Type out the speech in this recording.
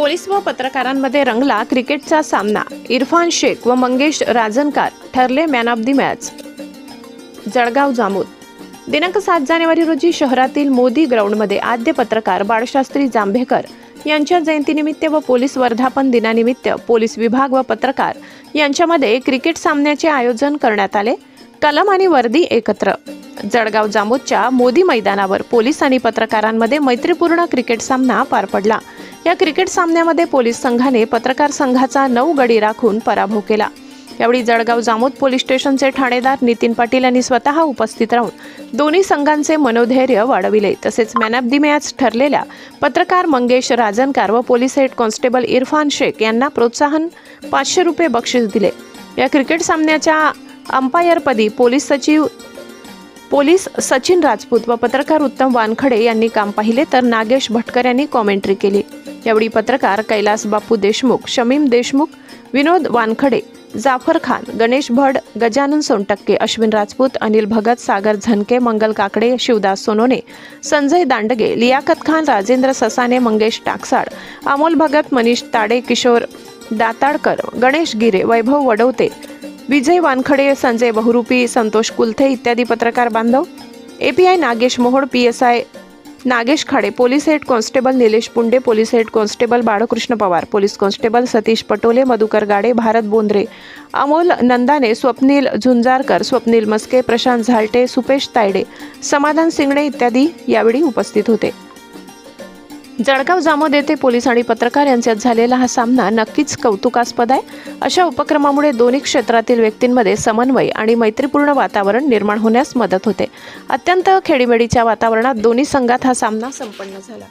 Police व पत्रकारांमध्ये रंगला क्रिकेटचा सामना. इरफान शेख व मंगेश राजनकार ठरले man of the match Jalgaon Jamod. दिनांक सात जानेवारी रोजी शहरातील मोदी ग्राउंडमध्ये आद्य पत्रकार बाळशास्त्री जांभेकर यांच्या जयंतीनिमित्त व पोलीस वर्धापन दिनानिमित्त पोलीस विभाग व पत्रकार यांच्यामध्ये क्रिकेट सामन्याचे आयोजन करण्यात आले. कलम आणि वर्दी एकत्र. जळगाव जामोदच्या मोदी मैदानावर पोलीस आणि पत्रकारांमध्ये मैत्रीपूर्ण क्रिकेट सामना पार पडला. या क्रिकेट सामन्यामध्ये पोलीस संघाने पत्रकार संघाचा नऊ गडी राखून पराभव केला. यावेळी जळगाव जामोद पोलीस स्टेशनचे ठाणेदार नितीन पाटील यांनी स्वतः उपस्थित राहून दोन्ही संघांचे मनोधैर्य वाढविले. तसेच मॅन ऑफ दी मॅच ठरलेल्या पत्रकार मंगेश राजनकार व police head constable Irfan Shaikh यांना प्रोत्साहन पाचशे रुपये बक्षीस दिले. या क्रिकेट सामन्याच्या अंपायरपदी पोलीस सचिव पोलीस सचिन राजपूत व पत्रकार उत्तम वानखडे यांनी काम पाहिले तर नागेश भटकर यांनी कॉमेंट्री केली. यावेळी पत्रकार कैलास बापू देशमुख शमीम देशमुख विनोद वानखडे जाफर खान गणेश भड गजानन सोनटक्के अश्विन राजपूत अनिल भगत सागर झनके मंगल काकडे शिवदास सोनोने संजय दांडगे लियाकत खान राजेंद्र ससाने मंगेश टाकसाड अमोल भगत मनीष ताडे किशोर दाताडकर गणेश गिरे वैभव वडवते विजय वानखडे संजय बहुरूपी संतोष कुलथे इत्यादी पत्रकार बांधव. API Nagesh Mohod P S I Nagesh Khade police head constable Nilesh Punde police head constable Balkrishna Pawar police constable Satish Patole Madhukar Gade Bharat Bondre Amol Nandane Swapnil Zunjarkar Swapnil Maske Prashant Zalte Supesh Tayde Samadhan Singane इत्यादी यावेळी उपस्थित होते. जळगाव जामोद येथे police आणि पत्रकार यांच्यात झालेला हा सामना नक्कीच कौतुकास्पद आहे. अशा उपक्रमामुळे दोन्ही क्षेत्रातील व्यक्तींमध्ये समन्वय आणि मैत्रीपूर्ण वातावरण निर्माण होण्यास मदत होते. अत्यंत खेडीमेडीच्या वातावरणात दोन्ही संघात हा सामना संपन्न झाला.